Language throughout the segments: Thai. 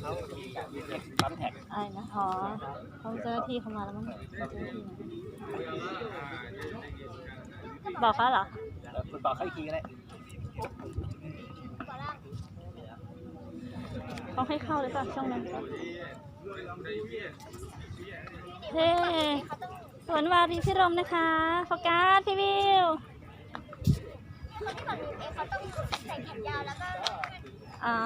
เขาปั๊มแท็กอะไรนะอ๋อเขาเจ้าหน้าที่เขามาแล้วมั้งเจ้าหน้าที่มาบอกเขาเหรอคุณบอกเขาอีกทีก็ได้เขาให้เข้าหรือเปล่าช่วงนั้นเฮ้สวนวารีพิรมนะคะโฟกัสพี่วิวเขาต้องใส่แขนยาวแล้วก็อ๋อ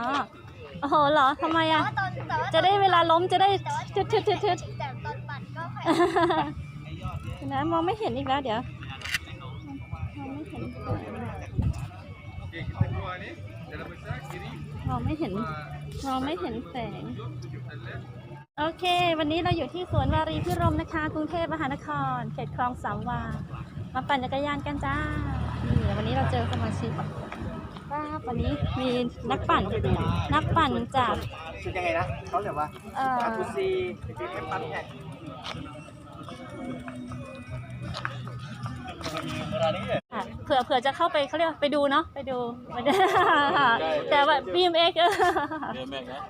โอ้โหเหรอทำไมอะตอนแต่ว่าจะได้เวลาล้มจะได้ทึดทึดทึดทึดแต่ตอนปั่นก็ค่อยเดี๋ยวนะมองไม่เห็นอีกแล้วเดี๋ยวมองไม่เห็นมองไม่เห็น มองไม่เห็นแสงโอเค วันนี้เราอยู่ที่สวนวารีพิรมนะคะ กรุงเทพมหานคร เขตคลองสามวา มาปั่นจักรยานกันจ้า นี่วันนี้เราเจอสมาชิก ว้าววันนี้มีนักปั่นนักปั่นจากคือยังไงนะเขาเรียกว่าเอ่ออาคูซีเป็นปั๊มแท็กเวลานี้เนี่ยค่ะเผื่อเผื่อจะเข้าไปเขาเรียกว่าไปดูเนาะไปดูแต่ว่า BMX เดี๋ยวแม่งนะ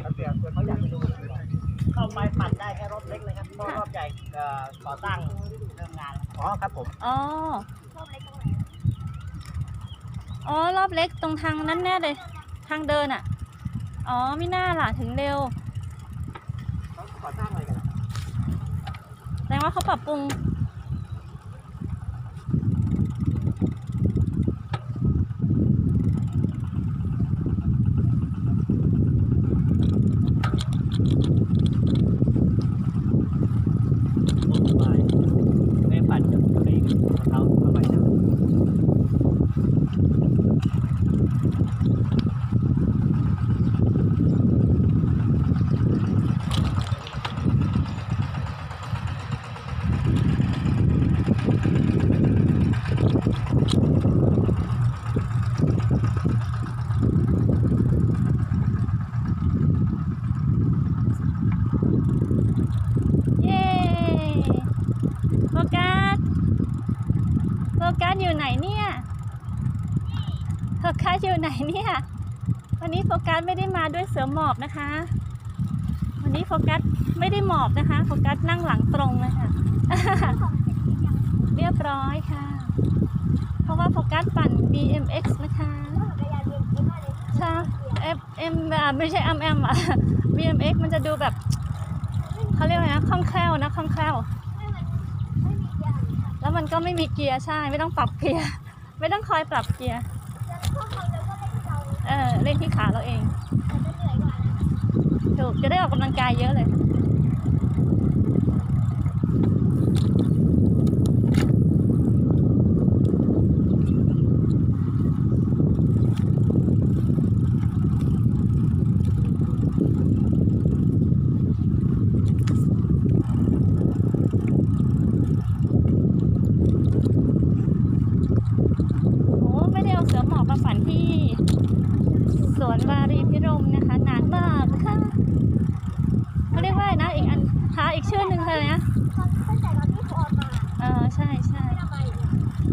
เขาเปลี่ยนเขาอยากไปดู เข้าไปปั่นได้แค่รถเล็กเลยครับเพราะรอบใหญ่เอ่อก่อตั้งเริ่มงานแล้วอ๋อครับผมอ๋อ อ๋อ รอบเล็กตรงทางนั้นแน่เลย ทางเดินอะ อ๋อไม่น่าล่ะถึงเร็ว เขาก่อตั้งอะไรกันอะแสดงว่าเขาปรับปรุง สบายไม่ปั่นกับไปเขาเข้าไปนะ เย้โฟกัสโฟกัสอยู่ไหนเนี่ยโฟกัสอยู่ไหนเนี่ย วันนี้โฟกัสไม่ได้วยเสือหมอบนะคะ วันนี้โฟกัสไม่ได้หมอบนะคะโฟกัสนั่งหลังตรงเลยค่ะเรียบร้อยค่ะ เพราะว่าโฟกัสปั่น BMX นะคะจักรยานเรียนเอ็มอะไรใช่ F M อะไม่ใช่ M M อะ BMX มันจะดูแบบเขาเรียกว่าไงนะคล่องแคล่วนะคล่องแคล่วไม่มันไม่มียางแล้วมันก็ไม่มีเกียร์ใช่ ไม่ต้องปรับเกียร์ ไม่ต้องคอยปรับเกียร์ เราจะก็เล่นเราเออเล่นที่ขาเราเองแต่จะเหนื่อยกว่านะถูกจะได้ออกกำลังกายเยอะเลย โอ้ไม่ได้เอาเสือหมอบมาฝันที่ สวนวารีพิรมย์นะคะ นานมากค่ะเขาเรียกว่าอะไรนะอีกอันหาอีกชื่อหนึ่งเลยนะ ตอนตั้งแต่ตอนที่ครูออนมา เออใช่ใช่ ไม่ทำไมเนี่ย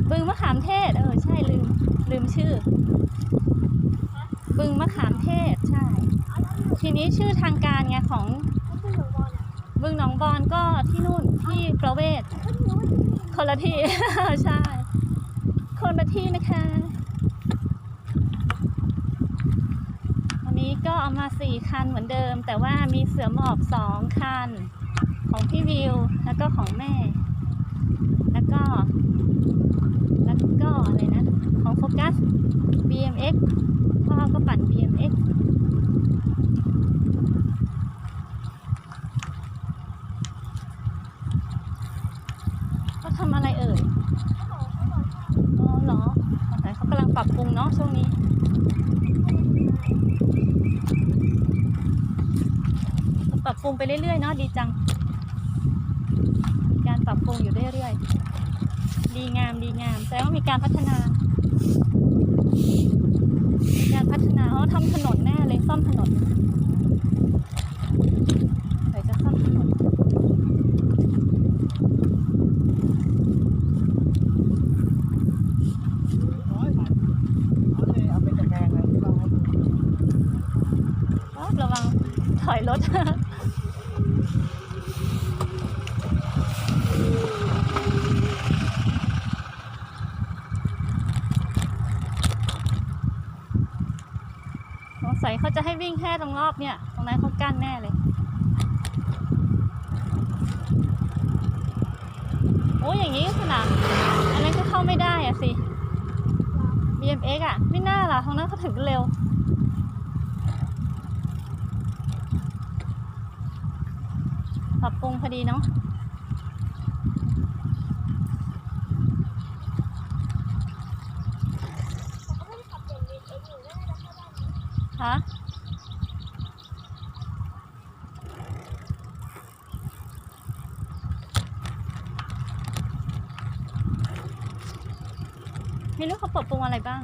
บึงมะขามเทศ เออ ใช่ลืม ลืมชื่อ บึงมะขามเทศ ใช่ ทีนี้ชื่อทางการไงของ บึงหนองบอนก็ที่นู่นที่ประเวศ คนละที่ ใช่ คนละที่นะคะวันนี้ก็เอามาสี่คันเหมือนเดิม แต่ว่ามีเสือหมอบสองคัน ของพี่วิวแล้วก็ของแม่ แล้วก็ แล้วก็อะไรนะของโฟกัส BMX พ่อก็ปั่น BMX เขาทำอะไรเอ่ยอ๋อเหรอสงสัยเขากำลังปรับปรุงเนาะช่วงนี้ปรับปรุงไปเรื่อยๆเนาะดีจัง การปรับปรุงอยู่เรื่อยๆ ดีงามดีงามแต่ว่ามีการพัฒนา การพัฒนาเขาทำถนนแน่เลยซ่อมถนนถอยรถ เขาจะให้วิ่งแค่ตรงรอบเนี่ย ตรงนั้นเขากั้นแน่เลย โอ้ยอย่างนี้สนามอันนั้นก็เข้าไม่ได้อะสิ BMX อะ ไม่น่าล่ะตรงนั้นเขาถึงเร็วปรับปรุงพอดีเนาะ เขาไม่ได้ขับเปลี่ยนเลนเองอยู่น่าจะเข้าได้นะ ฮะ ไม่รู้เขาปรับปรุงอะไรบ้าง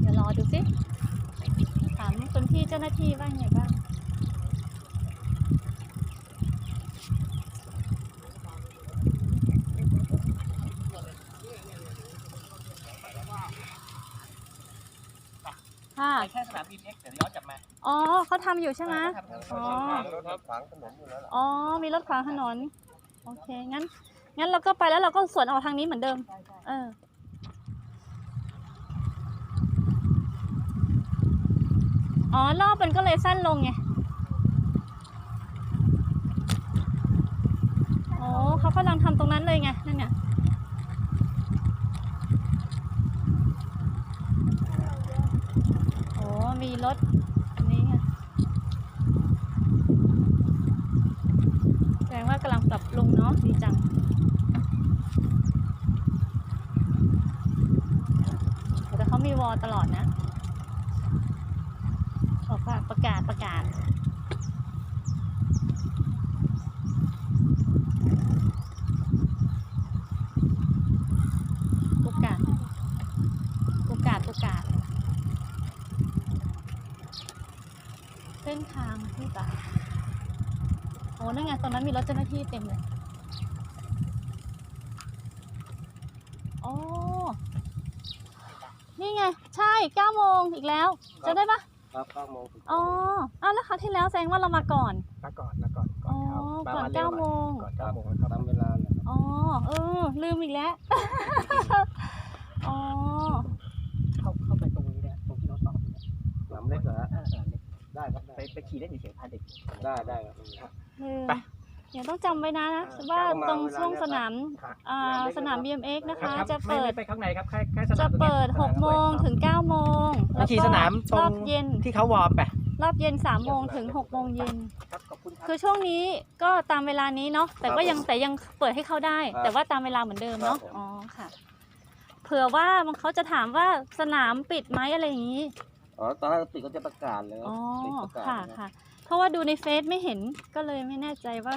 เดี๋ยวรอดูสิถามคนที่เจ้าหน้าที่ว่าไงบ้าง ไปแค่สนาม BMX เดี๋ยวย้อนกลับมาอ๋อเขาทำอยู่ใช่ไหมทำทำอ๋อ รถขวางถนนอยู่แล้วล่ะอ๋อ มีรถขวางถนน โอเค งั้น งั้นเราก็ไปแล้วเราก็สวนออกทางนี้เหมือนเดิมเออ อ๋อ รอบมันก็เลยสั้นลงไงโอ้เขากำลังทำตรงนั้นเลยไง นั่นเนี่ย โอ้ มีรถอันนี้ค่ะแสดงว่ากำลังปรับปรุงเนาะดีจังแต่เขามีวอลตลอดนะบอกว่าประกาศประกาศ ประกาศประกาศประกาศ เส้นทางที่แบบโอ้นั่นไงตอนนั้นมีรถเจ้าหน้าที่เต็มเลยโอ้นี่ไง ใช่เก้าโมงอีกแล้วจะได้ปะครับเก้าโมงถึงอ๋ออ้าวแล้วคราวที่แล้วแสดงว่าเรามาก่อน มาก่อนมาก่อนก่อนเข้าอ๋อมาก่อนวันร็วเก้าโมงก่อนครัเก้าบโมงแล้วครับตามเวลานะครับอ๋อเออ ลืมอีกแล้วอ๋อเข้าเข้าไปตรงนี้เนี่ยตรงที่เราสอบเนี่ยสนามเล็กเหรอฮะ เออสนามเล็กได้ครับไปไปขี่ได้เฉยๆพาเด็ก ได้ได้ครับลืมไป เดี๋ยวต้องจำไว้นะอ่าว่าก็มาตรงเวลาช่วงเนี่ยสนามครับอ่าสนาม BMX นะคะครับจะไม่เปิไม่ดไปข้างในครับแค่แค่สนามจะตรงนี้เปิดสนาม6โมงถึง9โมงไปขี่สนามตรงรอบเย็นที่เขาวอร์มไป รอบเย็น3โมงถึง6โมงเย็น ครับขอบคุณครับคือช่วงนี้ก็ตามเวลานี้เนาะแต่ก็ยังแต่ยังเปิดให้เข้าได้แต่ว่าตามเวลาเหมือนเดิมเนาะอ๋อค่ะ เผื่อว่ามันเขาจะถามว่าสนามปิดไหมอะไรอย่างนี้ อ๋อตอนแรกติดก็จะประกาศเลยอ๋อติดประกาศค่ะนะค่ะ เพราะว่าดูในเฟซไม่เห็นก็เลยไม่แน่ใจว่า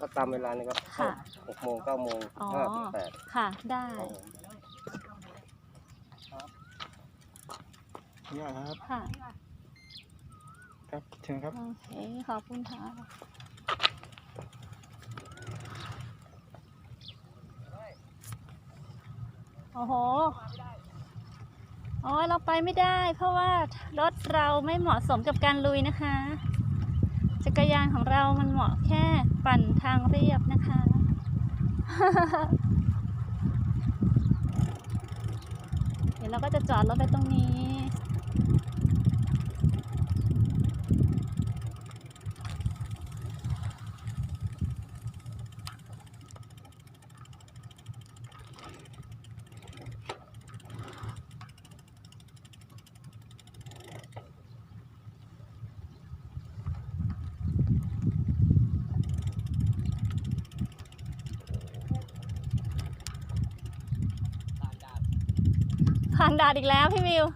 ก็ตามเวลานี่ครับค่ะ หกโมงเก้าโมงอ๋อห้าถึงแปดค่ะ ได้ ครับผมนี่ครับ ค่ะครับเชิญครับ โอเคขอบคุณค่ะโอ้โห โอ้ยเราไปไม่ได้ เพราะว่ารถเราไม่เหมาะสมกับการลุยนะคะ จักรยานของเรามันเหมาะแค่ปั่นทางเรียบนะคะ เดี๋ยวเราก็จะจอดรถไปตรงนี้ ผ่านด่านอีกแล้วพี่มิว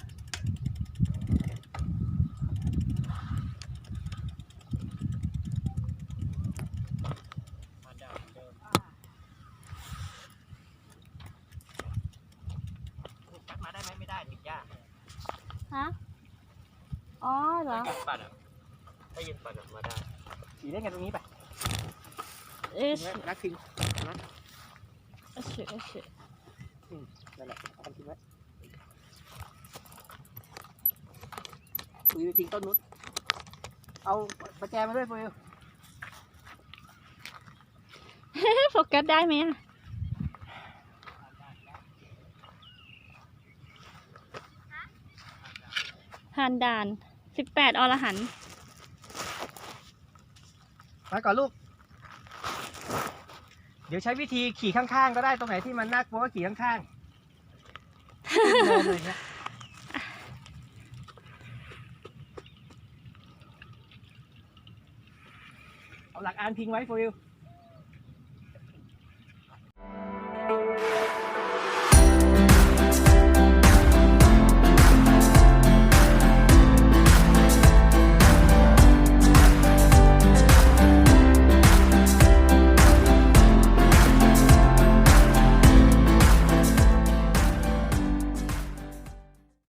มาได้ไหมไม่ได้ติดยากฮะ อ๋อเหรอปัดอะได้ยินปัดอะมาได้ขี่ได้ไงตรงนี้ไปเอ๊ะนักทิ้งเอ๊ะเอ๊ะนั่นแหละเอาทิ้งไว้ ปุยไปทิ้งต้นนุชเอาประแจมาด้วยปุยโฟกัสได้ไหมอะผ่านด่านสิบแปดอรหันต์มาก่อนลูก เดี๋ยวใช้วิธีขี่ข้างๆ ก็ได้ตรงไหนที่มันน่ากลัวก็ขี่ข้างๆเดินเลยนะเอา หลักอานพิงไว้ for you